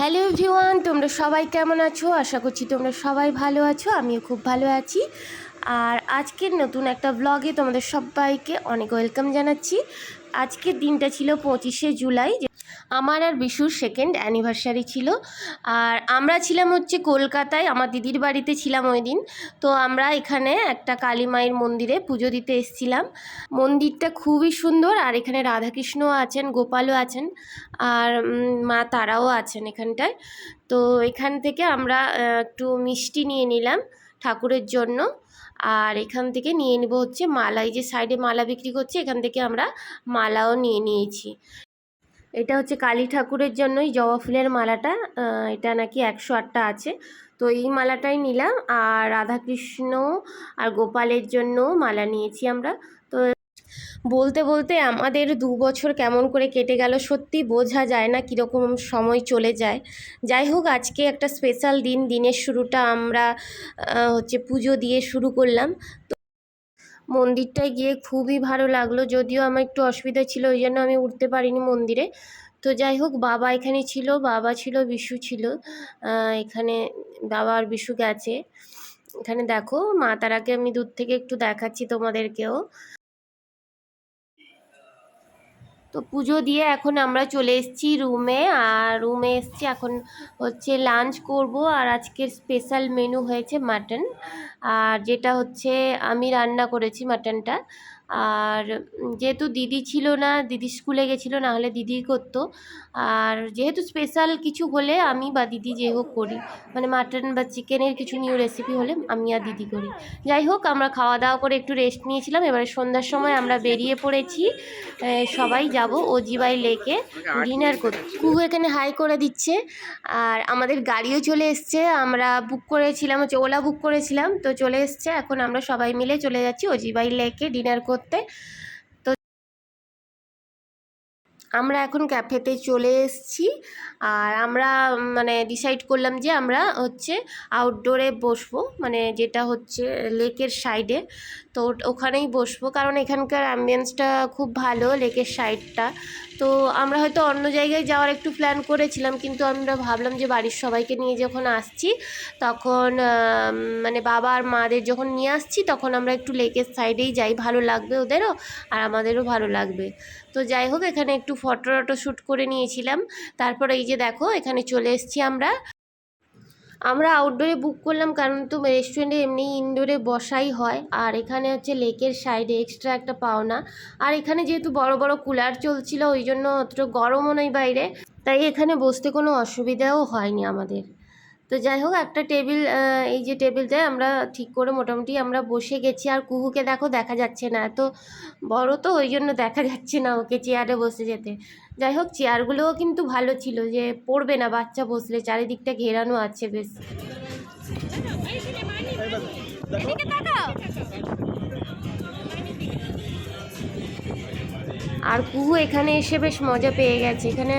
Hello V1 তোমরা সবাই কেমন আছো? আশা করছি তোমরা সবাই ভালো আছো, আমিও খুব ভালো আছি। আর আজকের নতুন একটা ব্লগে তোমাদের সবাইকে অনেক ওয়েলকাম জানাচ্ছি। আজকের দিনটা ছিল পঁচিশে জুলাই আমার আর বিশুর সেকেন্ড অ্যানিভার্সারি ছিল। আর আমরা ছিলাম হচ্ছে কলকাতায়, আমার দিদির বাড়িতে ছিলাম ওই দিন। তো আমরা এখানে একটা কালী মায়ের মন্দিরে পুজো দিতে এসেছিলাম। মন্দিরটা খুবই সুন্দর, আর এখানে রাধাকৃষ্ণও আছেন, গোপালও আছেন, আর মা তারাও আছেন এখানটায়। তো এখান থেকে আমরা একটু মিষ্টি নিয়ে নিলাম ঠাকুরের জন্য। আর এখান থেকে নিয়ে নেব হচ্ছে মালা এই যে সাইডে মালা বিক্রি করছে, এখান থেকে আমরা মালাও নিয়ে নিয়েছি। এটা হচ্ছে কালী ঠাকুরের জন্যই জবা ফুলের মালাটা এটা নাকি একশো আটটা আছে। তো এই মালাটাই নিলাম আর রাধাকৃষ্ণ আর গোপালের জন্য মালা নিয়েছি আমরা। তো বলতে বলতে আমাদের দু বছর কেমন করে কেটে গেল, সত্যি বোঝা যায় না কীরকম সময় চলে যায়। যাই হোক, আজকে একটা স্পেশাল দিন, দিনের শুরুটা আমরা হচ্ছে পুজো দিয়ে শুরু করলাম। তো মন্দিরটায় গিয়ে খুবই ভালো লাগল। যদিও আমার একটু অসুবিধা ছিল, ওই জন্য আমি উঠতে পারিনি মন্দিরে। তো যাই হোক, বাবা এখানে ছিল, বাবা ছিল, বিশু ছিল। এখানে বাবা আর বিশু গেছে। এখানে দেখো, মা তারাকে আমি দূর থেকে একটু দেখাচ্ছি তোমাদেরকেও। তো পুজো দিয়ে এখন আমরা চলে এসেছি রুমে আর রুমে এসেছি এখন হচ্ছে লাঞ্চ করব, আর আজকের স্পেশাল মেনু হয়েছে মাটন আর যেটা হচ্ছে আমি রান্না করেছি মাটনটা আর যেহেতু দিদি ছিল না, দিদি স্কুলে গেছিল, না হলে দিদিই করতো। আর যেহেতু স্পেশাল কিছু হলে আমি বা দিদি যে হোক করি। মানে মাটন বা চিকেনের কিছু নিউ রেসিপি হলে আমি আর দিদি করি। যাই হোক, আমরা খাওয়া দাওয়া করে একটু রেস্ট নিয়েছিলাম। এবারে সন্ধ্যার সময় আমরা বেরিয়ে পড়েছি। সবাই যাব ওজিবাই লেকে ডিনার করতে। কুহু এখানে হাই করে দিচ্ছে। আর আমাদের গাড়িও চলে এসছে। আমরা বুক করেছিলাম, হচ্ছে ওলা বুক করেছিলাম। তো চলে এসছে। এখন আমরা সবাই মিলে চলে যাচ্ছি ওজিবাই লেকে ডিনার করতে। তো আমরা এখন ক্যাফেতে চলে এসছি। আর আমরা মানে ডিসাইড করলাম যে আমরা হচ্ছে আউটডোরে বসবো। মানে যেটা হচ্ছে লেকের সাইডে তো ওখানেই বসবো। কারণ এখানকার অ্যাম্বিয়েন্সটা খুব ভালো লেকের সাইডটা তো আমরা হয়তো অন্য জায়গায় যাওয়ার একটু প্ল্যান করেছিলাম, কিন্তু আমরা ভাবলাম যে বাড়ির সবাইকে নিয়ে যখন আসছি, তখন মানে বাবা আর মাদের যখন নিয়ে আসছি, তখন আমরা একটু লেকের সাইডেই যাই, ভালো লাগবে ওদেরও আর আমাদেরও ভালো লাগবে। তো যাই হোক, এখানে একটু ফটো টটো শ্যুট করে নিয়েছিলাম। তারপরে এই যে দেখো, এখানে চলে এসছি আমরা। আমরা আউটডোরে বুক করলাম কারণ তো রেস্টুরেন্টে এমনি ইনডোরে বসাই হয়। আর এখানে হচ্ছে লেকের সাইডে এক্সট্রা একটা পাওনা। আর এখানে যেহেতু বড় বড় কুলার চলছিল, ওই জন্য অতটা গরমও নেই বাইরে। তাই এখানে বসতে কোনো অসুবিধাও হয়নি আমাদের। তো যাই হোক একটা টেবিল এই যে টেবিলটায় আমরা ঠিক করে মোটামুটি আমরা বসে গেছি আর কুহুকে দেখো দেখা যাচ্ছে না এত বড় তো ওই জন্য দেখা যাচ্ছে না ওকে চেয়ারে বসে যেতে যাই হোক চেয়ারগুলোও কিন্তু ভালো ছিল যে পড়বে না বাচ্চা বসলে চারিদিকটা ঘেরানো আছে বেশ আর কুহু এখানে এসে বেশ মজা পেয়ে গেছে। এখানে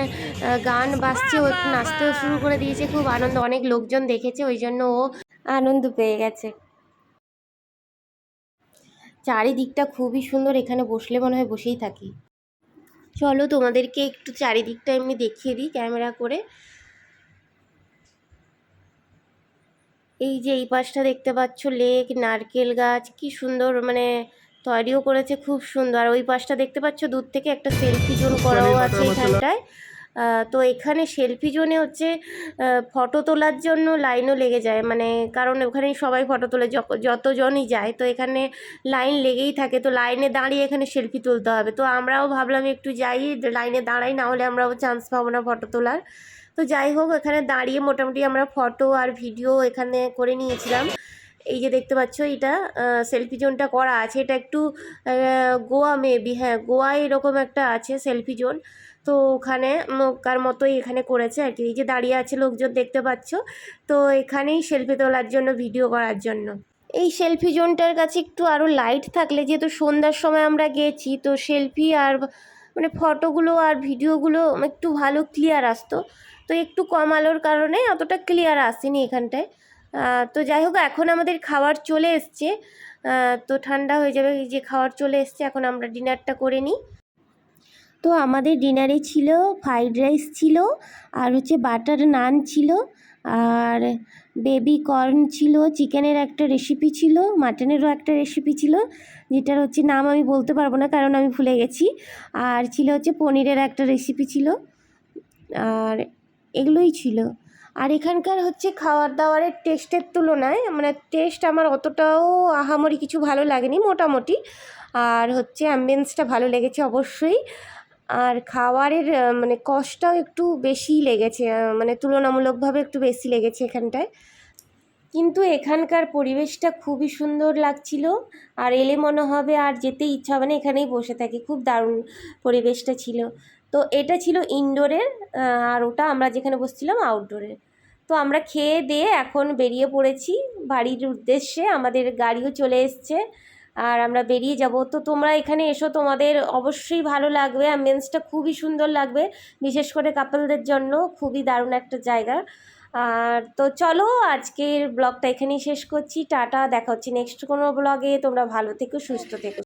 গান বাজছে ও নাচতেও শুরু করে দিয়েছে খুব আনন্দ। অনেক লোকজন দেখেছে ওই জন্য ও আনন্দ পেয়ে গেছে। চারিদিকটা খুবই সুন্দর এখানে বসলে মনে হয় বসেই থাকি। চলো তোমাদেরকে একটু চারিদিকটা এমনি দেখিয়ে দিই ক্যামেরা করে। এই যে এই পাশটা দেখতে পাচ্ছ লেক নারকেল গাছ কি সুন্দর মানে তৈরিও করেছে খুব সুন্দর। আর ওই পাশটা দেখতে পাচ্ছ দূর থেকে একটা সেলফি জোন করাও আছে এখানটায়। তো এখানে সেলফি জোনে হচ্ছে ফটো তোলার জন্য লাইনও লেগে যায়। মানে কারণ ওখানে সবাই ফটো তোলে যতজনই যায় তো এখানে লাইন লেগেই থাকে। তো লাইনে দাঁড়িয়ে এখানে সেলফি তুলতে হবে। তো আমরাও ভাবলাম একটু যাই লাইনে দাঁড়াই না হলে আমরাও চান্স পাবো না ফটো তোলার। তো যাই হোক এখানে দাঁড়িয়ে মোটামুটি আমরা ফটো আর ভিডিও এখানে করে নিয়েছিলাম। এই যে দেখতে পাচ্ছ এটা সেলফি জোনটা করা আছে। এটা একটু গোয়া মেবি হ্যাঁ গোয়া এরকম একটা আছে সেলফি জোন তো ওখানে কার মতোই এখানে করেছে আর কি। এই যে দাঁড়িয়ে আছে লোকজন দেখতে পাচ্ছ। তো এখানেই সেলফি তোলার জন্য ভিডিও করার জন্য। এই সেলফি জোনটার কাছে একটু আরও লাইট থাকলে, যেহেতু সন্ধ্যার সময় আমরা গেছি, তো সেলফি আর মানে ফটোগুলো আর ভিডিওগুলো একটু ভালো ক্লিয়ার আসতো। তো একটু কম আলোর কারণে অতটা ক্লিয়ার আসেনি এখানটায়। তো যাই হোক, এখন আমাদের খাবার চলে এসছে। তো ঠান্ডা হয়ে যাবে যে খাবার চলে এসছে, এখন আমরা ডিনারটা করে নিই। তো আমাদের ডিনারে ছিল ফ্রাইড রাইস ছিল, আর হচ্ছে বাটার নান ছিল, আর বেবি কর্ন ছিল, চিকেনের একটা রেসিপি ছিল, মাটনেরও একটা রেসিপি ছিল, যেটার হচ্ছে নাম আমি বলতে পারব না, কারণ আমি ভুলে গেছি। আর ছিল হচ্ছে পনিরের একটা রেসিপি ছিল, আর এগুলোই ছিল। আর এখানকার হচ্ছে খাওয়ার দাওয়ারের টেস্টের তুলনায় মানে টেস্ট আমার অতটাও আহামরি কিছু ভালো লাগেনি মোটামুটি। আর হচ্ছে অ্যাম্বিয়েন্সটা ভালো লেগেছে অবশ্যই। আর খাওয়ারের মানে কষ্টটাও একটু বেশিই লেগেছে মানে তুলনামূলকভাবে একটু বেশি লেগেছে এখানটায়। কিন্তু এখানকার পরিবেশটা খুবই সুন্দর লাগছিল। আর এলে মনে হবে আর যেতে ইচ্ছা হবে না, এখানেই বসে থাকি। খুব দারুণ পরিবেশটা ছিল। তো এটা ছিল ইনডোরের আর ওটা আমরা যেখানে বসছিলাম আউটডোরের তো আমরা খেয়ে দিয়ে এখন বেরিয়ে পড়েছি। বাড়ির উদ্দেশ্যে আমাদের গাড়িও চলে এসছে আর আমরা বেরিয়ে যাব। তো তোমরা এখানে এসো, তোমাদের অবশ্যই ভালো লাগবে। অ্যাম্বিয়েন্সটা খুবই সুন্দর লাগবে, বিশেষ করে কাপলদের জন্য খুবই দারুণ একটা জায়গা। আর তো চলো, আজকের ব্লগটা এখানেই শেষ করছি। টাটা, দেখা হচ্ছে নেক্সট কোনো ব্লগে তোমরা ভালো থেকো, সুস্থ থেকো।